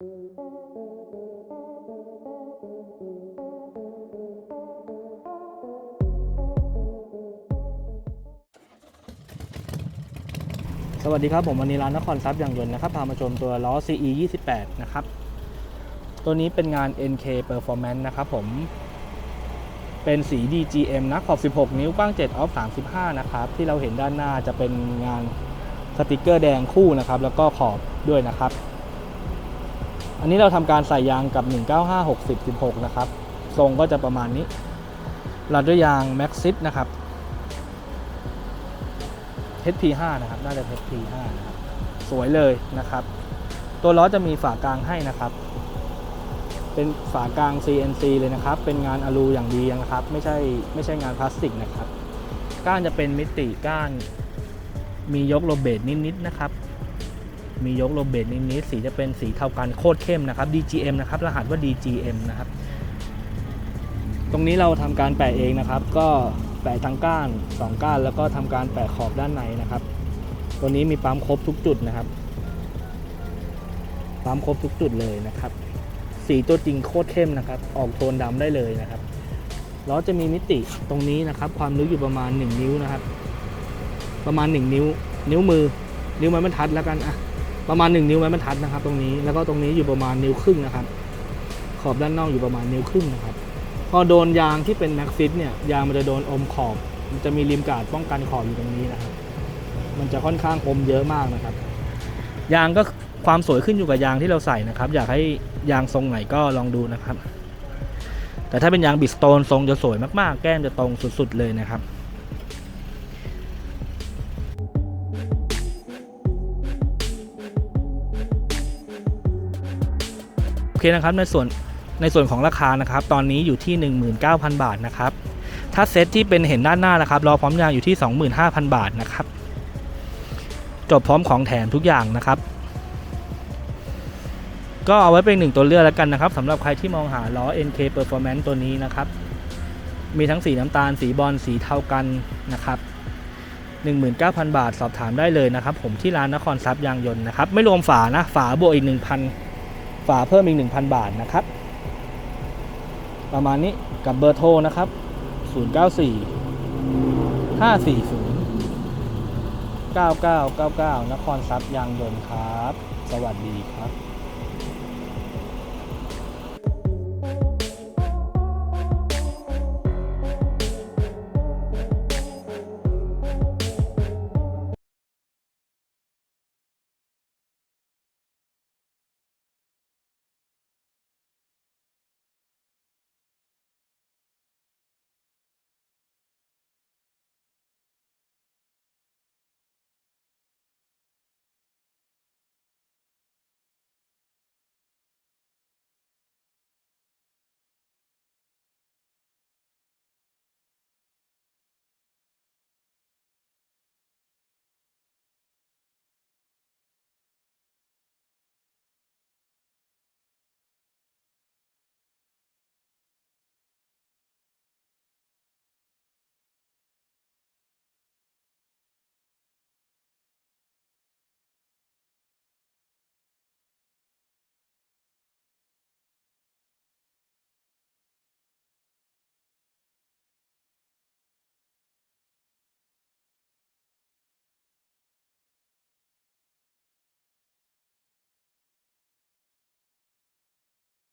สวัสดีครับผมวันนี้ร้านนครทรัพย์ยางยนต์นะครับพามาชมตัวล้อ CE 28 นะครับ ตัวนี้เป็นงาน NK Performance นะครับผม เป็นสี DGM นะขอบ 16 นิ้วกว้าง 7 ออฟ 35 นะครับ ที่เราเห็นด้านหน้าจะเป็นงานสติกเกอร์แดงคู่นะครับ แล้วก็ขอบด้วยนะครับ อันนี้เราทำการใส่ยางกับ 195 60 16 นะครับ ทรงก็จะประมาณนี้รัดด้วยยาง Maxxis นะครับ HP5 นะครับ น่าจะ HP5 นะครับ สวยเลยนะครับ ตัวล้อจะมีฝากลางให้นะครับ เป็นฝากลาง CNC เลยนะครับ เป็นงานอลูอย่างดีนะครับ ไม่ใช่ไม่ใช่งานพลาสติกนะครับ ก้านจะเป็นมิติก้าน มียกโรเบตนิดๆนะครับ มียกโรเบตนิดๆสีจะเป็นสีเทากันโคตรเข้มนะครับ DGM นะครับรหัสว่า DGM นะครับ ตรงนี้เราทำการแปะเองนะครับ ก็แปะทั้งก้าน 2 ก้าน แล้วก็ทำการแปะขอบด้านในนะครับ ตัวนี้มีปั๊มครบทุกจุดนะครับ ปั๊มครบทุกจุดเลยนะครับ สีตัวจริงโคตรเข้มนะครับ ออกโทนดำได้เลยนะครับล้อจะมีมิติตรงนี้นะครับ ความลึกอยู่ประมาณ 1 นิ้วนะครับ ประมาณ 1 นิ้ว นิ้วมือ นิ้วไม้บรรทัดแล้วกันอะ ประมาณ 1 นิ้วไม้บรรทัดนะครับ ตรงนี้แล้วก็ตรงนี้อยู่ประมาณนิ้วครึ่งนะครับ ขอบด้านนอกอยู่ประมาณนิ้วครึ่งนะครับ พอโดนยางที่เป็นแม็กซิสเนี่ยยางมันจะโดนอมขอบ มันจะมีริมกาดป้องกันขอบอยู่ตรงนี้นะครับ มันจะค่อนข้างคมเยอะมากนะครับ ยางก็ความสวยขึ้นอยู่กับยางที่เราใส่นะครับ อยากให้ยางทรงไหนก็ลองดูนะครับ แต่ถ้าเป็นยางบิสโตนทรงจะสวยมากๆ แก้มจะตรงสุดๆเลยนะครับ เคนะครับในส่วนในส่วนของราคานะครับ ตอนนี้อยู่ที่ 19,000 บาทนะครับ ถ้าเซตที่เป็นเห็นด้านหน้านะครับรอพร้อมยางอยู่ที่ 25,000 บาทนะครับ จบพร้อมของแถมทุกอย่างนะครับ ก็เอาไว้เป็นหนึ่งตัวเลือกแล้วกันนะครับสำหรับใครที่มองหาล้อ NK Performance ตัวนี้นะครับ มีทั้งสีน้ำตาล สีบอลสีเทากันนะครับ19,000 บาทสอบถามได้เลยนะครับ ผมที่ร้านนครทรัพย์ยางยนต์นะครับ ไม่รวมฝานะ ฝาบวกอีก 1,000 ฝาเพิ่มอีก 1,000 บาทนะครับ ประมาณนี้กับเบอร์โทรนะครับ 094 540 9999 นครทรัพย์ยางยนต์ครับ สวัสดีครับ